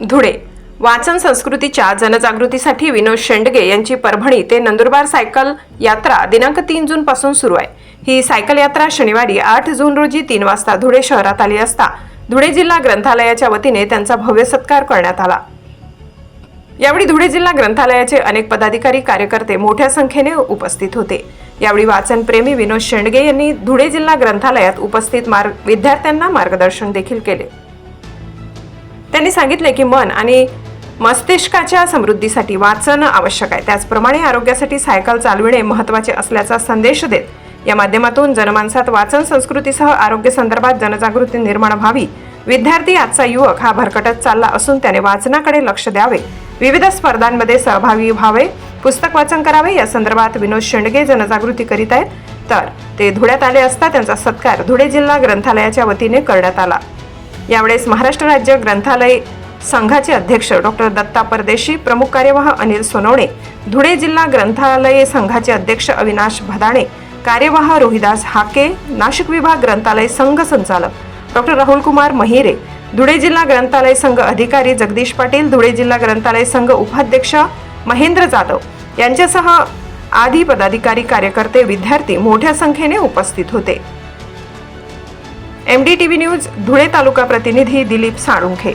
धुळे. वाचन संस्कृतीच्या जनजागृतीसाठी विनोद शेंडगे यांची परभणी ते नंदुरबार सायकल यात्रा दिनांक तीन जून पासून सुरू आहे. ही सायकल यात्रा शनिवारी आठ जून रोजी तीन वाजता धुळे शहरात आली असता धुळे जिल्हा ग्रंथालयाच्या वतीने त्यांचा भव्य सत्कार करण्यात आला. यावेळी धुळे जिल्हा ग्रंथालयाचे अनेक पदाधिकारी कार्यकर्ते मोठ्या संख्येने उपस्थित होते. यावेळी वाचनप्रेमी विनोद शेंडगे यांनी धुळे जिल्हा ग्रंथालयात उपस्थित मार्ग विद्यार्थ्यांना मार्गदर्शन देखील केले. त्यांनी सांगितले की मन आणि मस्तिष्काच्या समृद्धीसाठी वाचन आवश्यक आहे. त्याचप्रमाणे आरोग्यासाठी सायकल चालविणे महत्त्वाचे असल्याचा संदेश देत या माध्यमातून जनमानसात वाचन संस्कृतीसह आरोग्य संदर्भात जनजागृती निर्माण व्हावी. विद्यार्थी आजचा युवक हा भरकटत चालला असून त्याने वाचनाकडे लक्ष द्यावे. विविध स्पर्धांमध्ये सहभागी व्हावे पुस्तक वाचन करावे या संदर्भात विनोद शेंडगे जनजागृती करीत आहेत. तर ते धुळ्यात आले असता त्यांचा सत्कार धुळे जिल्हा ग्रंथालयाच्या वतीने करण्यात आला. यावेळेस महाराष्ट्र राज्य ग्रंथालय संघाचे अध्यक्ष डॉक्टर दत्ता परदेशी प्रमुख कार्यवाह अनिल सोनवणे धुळे जिल्हा ग्रंथालय संघाचे अध्यक्ष अविनाश भदाणे कार्यवाह रोहिदास हाके नाशिक विभाग ग्रंथालय संघ संचालक डॉक्टर राहुल कुमार महिरे धुळे जिल्हा ग्रंथालय संघ अधिकारी जगदीश पाटील धुळे जिल्हा ग्रंथालय संघ उपाध्यक्ष महेंद्र जाधव यांच्यासह आदी पदाधिकारी कार्यकर्ते विद्यार्थी मोठ्या संख्येने उपस्थित होते. M D T V news Dhule तालुका प्रतिनिधी दिलीप साळुंखे.